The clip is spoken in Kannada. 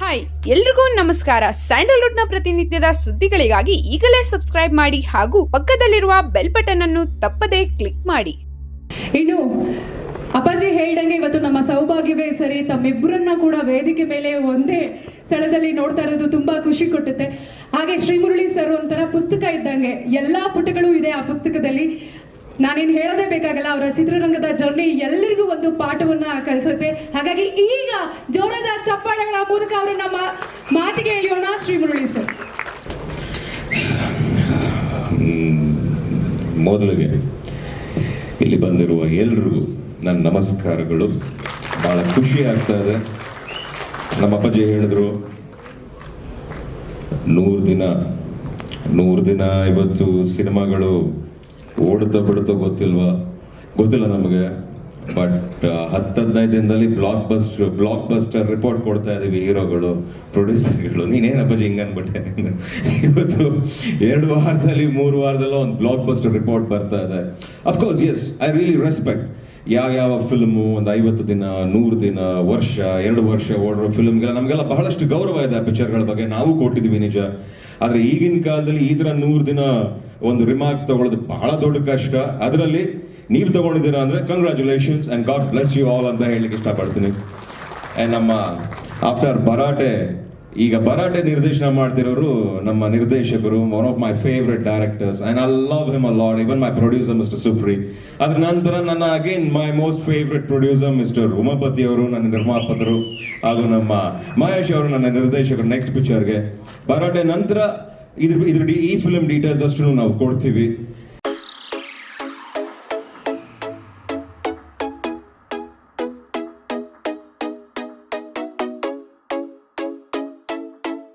ಹಾಯ್ ಎಲ್ರಿಗೂ ನಮಸ್ಕಾರ. ಸ್ಯಾಂಡಲ್ವುಡ್ನ ಪ್ರತಿನಿತ್ಯದ ಸುದ್ದಿಗಳಿಗಾಗಿ ಈಗಲೇ ಸಬ್ಸ್ಕ್ರೈಬ್ ಮಾಡಿ ಹಾಗೂ ಪಕ್ಕದಲ್ಲಿರುವ ಬೆಲ್ ಬಟನ್ ಅನ್ನು ತಪ್ಪದೇ ಕ್ಲಿಕ್ ಮಾಡಿ. ಇನ್ನು, ಅಪ್ಪಾಜಿ ಹೇಳ್ದಂಗೆ ಇವತ್ತು ನಮ್ಮ ಸೌಭಾಗ್ಯವೇ ಸರಿ, ತಮ್ಮಿಬ್ಬರನ್ನ ಕೂಡ ವೇದಿಕೆ ಮೇಲೆ ಒಂದೇ ಸ್ಥಳದಲ್ಲಿ ನೋಡ್ತಾ ಇರೋದು ತುಂಬಾ ಖುಷಿ ಕೊಟ್ಟುತ್ತೆ. ಹಾಗೆ ಶ್ರೀಮುರಳಿ ಸರ್ ಒಂಥರ ಪುಸ್ತಕ ಇದ್ದಂಗೆ, ಎಲ್ಲಾ ಪುಟಗಳು ಇದೆ ಆ ಪುಸ್ತಕದಲ್ಲಿ. ನಾನೇನು ಹೇಳೋದೇ ಬೇಕಾಗಲ್ಲ, ಅವರ ಚಿತ್ರರಂಗದ ಜರ್ನಿ ಎಲ್ಲರಿಗೂ ಒಂದು ಪಾಠವನ್ನ ಕಲಿಸುತ್ತೆ. ಹಾಗಾಗಿ ಈಗ ಜೋರದ ಚಪ್ಪಾಳೆಗಳ ಮೂಲಕ ಅವರನ್ನ ಮಾತಿಗೆ ಎಳೆಯೋಣ ಶ್ರೀಮುರಳಿ ಸರ್. ಮೊದಲಿಗೆ ಇಲ್ಲಿ ಬಂದಿರುವ ಎಲ್ರಿಗೂ ನನ್ನ ನಮಸ್ಕಾರಗಳು. ಭಾಳ ಖುಷಿ ಆಗ್ತಾ ಇದೆ. ನಮ್ಮ ಅಪ್ಪಾಜಿ ಹೇಳಿದ್ರು, ನೂರು ದಿನ ನೂರು ದಿನ ಇವತ್ತು ಸಿನಿಮಾಗಳು ಓಡುತ್ತಾ ಬಿಡುತ್ತೋ ಗೊತ್ತಿಲ್ವಾ? ಗೊತ್ತಿಲ್ಲ ನಮಗೆ. ಬಟ್ ಹತ್ತು ಹದಿನೈದು ದಿನದಲ್ಲಿ block bust blockbuster report ಕೊಡ್ತಾ ಇದ್ದೀವಿ ಹೀರೋಗಳು ಪ್ರೊಡ್ಯೂಸರ್ಗಳು ನೀನೇನಪ್ಪಾಜಿ ಹಿಂಗೆ ಅನ್ಬಿಟ್ಟೆ? ಇವತ್ತು ಎರಡು ವಾರದಲ್ಲಿ, ಮೂರು ವಾರದಲ್ಲೋ ಒಂದು ಬ್ಲಾಕ್ ಬಸ್ಟರ್ ರಿಪೋರ್ಟ್ ಬರ್ತಾ ಇದೆ. Of course yes I really respect ಯಾವ ಯಾವ ಫಿಲ್ಮು ಒಂದು ಐವತ್ತು ದಿನ, ನೂರು ದಿನ, ವರ್ಷ, ಎರಡು ವರ್ಷ ಓಡಿರೋ ಫಿಲ್ಮ್ಗೆಲ್ಲ ನಮಗೆಲ್ಲ ಬಹಳಷ್ಟು ಗೌರವ ಇದೆ ಆ ಪಿಕ್ಚರ್ಗಳ ಬಗ್ಗೆ. ನಾವು ಕೊಟ್ಟಿದ್ದೀವಿ ನಿಜ. ಆದರೆ ಈಗಿನ ಕಾಲದಲ್ಲಿ ಈ ಥರ ನೂರು ದಿನ ಒಂದು ರಿಮಾರ್ಕ್ ತಗೊಳ್ಳೋದು ಬಹಳ ದೊಡ್ಡ ಕಷ್ಟ. ಅದರಲ್ಲಿ ನೀವು ತಗೊಂಡಿದ್ದೀರಾ ಅಂದರೆ congratulations and God bless you all ಅಂತ ಹೇಳಲಿಕ್ಕೆ ಇಷ್ಟಪಡ್ತೀನಿ. ಆ್ಯಂಡ್ ನಮ್ಮ ಆಫ್ಟರ್ ಬರಾಟೆ ಈಗ ಬರಾಟೆ ನಿರ್ದೇಶನ ಮಾಡ್ತಿರೋರು ನಮ್ಮ ನಿರ್ದೇಶಕರು one of my favourite directors and I love him a lot even my producer Mister Supri ಅದ್ರ ನಂತರ ನನ್ನ again my most favourite producer Mister Umapathi ಅವರು, ನನ್ನ ನಿರ್ಮಾಪಕರು, ಹಾಗೂ ನಮ್ಮ ಮಹೇಶ್ ಅವರು, ನನ್ನ ನಿರ್ದೇಶಕರು ನೆಕ್ಸ್ಟ್ ಪಿಕ್ಚರ್ಗೆ ಬರಾಟೆ ನಂತರ ಇದ್ರ ಇದ್ರ ಈ ಫಿಲಮ್ ಡೀಟೇಲ್ಸ್ ಅಷ್ಟು ನಾವು ಕೊಡ್ತೀವಿ.